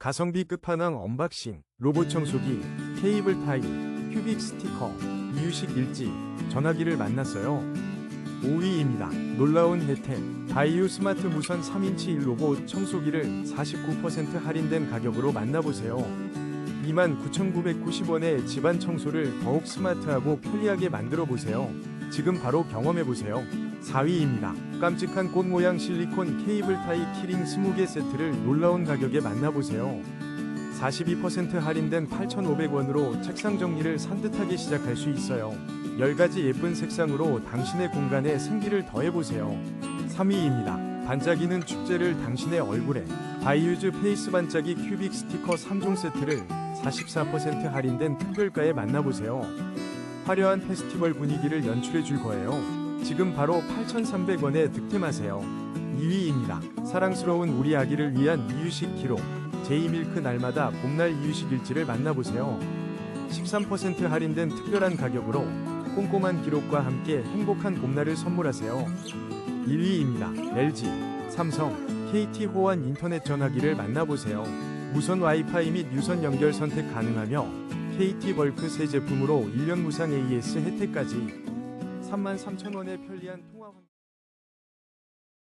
가성비 끝판왕 언박싱, 로봇 청소기, 케이블 타이, 큐빅 스티커, 이유식 일지, 전화기를 만났어요. 5위입니다. 놀라운 혜택. 바이오 스마트 무선 3인치 1로봇 청소기를 49% 할인된 가격으로 만나보세요. 29,990원에 집안 청소를 더욱 스마트하고 편리하게 만들어 보세요. 지금 바로 경험해 보세요. 4위입니다. 깜찍한 꽃 모양 실리콘 케이블 타이 키링 20개 세트를 놀라운 가격에 만나보세요. 42% 할인된 8,500원으로 책상 정리를 산뜻하게 시작할 수 있어요. 10가지 예쁜 색상으로 당신의 공간에 생기를 더해보세요. 3위입니다. 반짝이는 축제를 당신의 얼굴에 바이유즈 페이스 반짝이 큐빅 스티커 3종 세트를 44% 할인된 특별가에 만나보세요. 화려한 페스티벌 분위기를 연출해 줄 거예요. 지금 바로 8,300원에 득템하세요. 2위입니다. 사랑스러운 우리 아기를 위한 이유식 기록 제이밀크 날마다 봄날 이유식 일지를 만나보세요. 13% 할인된 특별한 가격으로 꼼꼼한 기록과 함께 행복한 봄날을 선물하세요. 1위입니다. LG, 삼성, KT 호환 인터넷 전화기를 만나보세요. 무선 와이파이 및 유선 연결 선택 가능하며 KT 벌크 새 제품으로 1년 무상 AS 혜택까지 33,000원의 편리한 통화 환